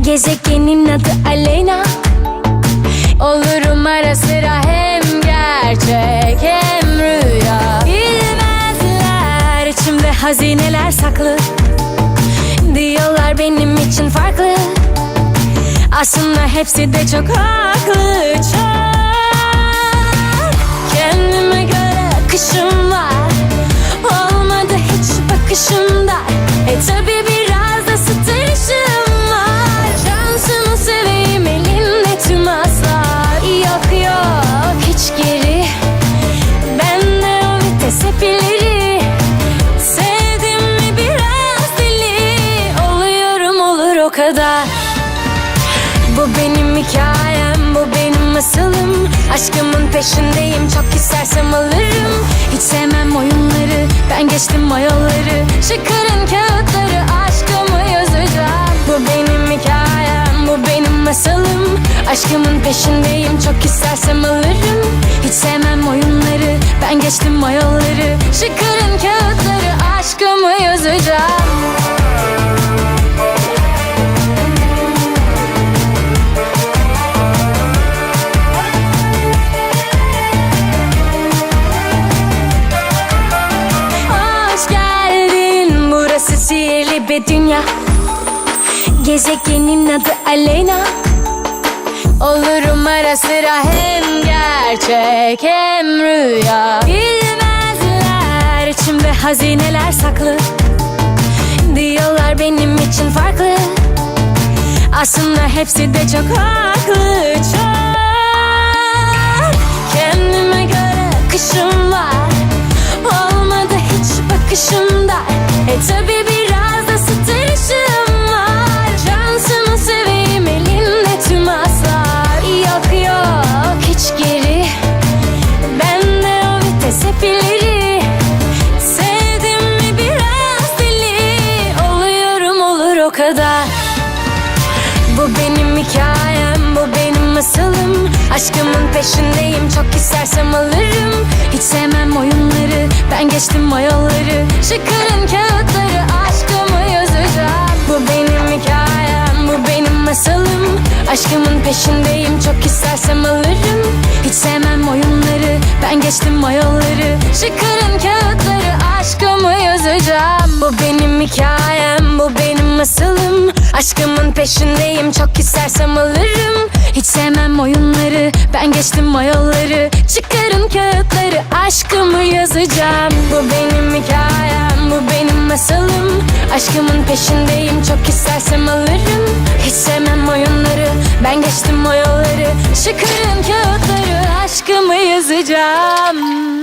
Gezegenin adı Aleyna. Olurum ara sıra hem gerçek hem rüya. Bilmezler içimde hazineler saklı. Diyorlar benim için farklı. Aslında hepsi de çok haklı. Çok. Kendime göre akışım var. Olmadı hiç bakışımda kadar bu benim hikayem, bu benim masalım Aşkımın peşindeyim, çok istersem alırım. Hiç sevmem oyunları, ben geçtim o yolları Çıkarın kağıtları, aşkımı yazacağım Bu benim hikayem, bu benim masalım Aşkımın peşindeyim, çok istersem alırım. Hiç bir dünya. Gezegenin adı Aleyna. Olurum ara sıra hem gerçek hem rüya. Bilmezler içimde hazineler saklı. Diyorlar benim için farklı. Aslında hepsi de çok haklı çok. Kendime göre akışım var. Olmadı hiç bakışımda. E tabi kadar. Bu benim hikayem, bu benim masalım Aşkımın peşindeyim, çok istersem alırım. Hiç sevmem oyunları, ben geçtim o yolları Çıkarın kağıtları, aşkımı yazacağım. Bu benim hikayem, bu benim masalım Aşkımın peşindeyim, çok istersem alırım. Hiç sevmem oyunları, ben geçtim o yolları Çıkarın kağıtları, aşkımı yazacağım. Bu benim hikayem, Aşkımın peşindeyim, çok istersem alırım. Hiç sevmem oyunları, ben geçtim o yolları Çıkarın kağıtları, aşkımı yazacağım. Bu benim hikayem, bu benim masalım. Aşkımın peşindeyim, çok istersem alırım. Hiç sevmem oyunları, ben geçtim o yolları Çıkarın kağıtları, aşkımı yazacağım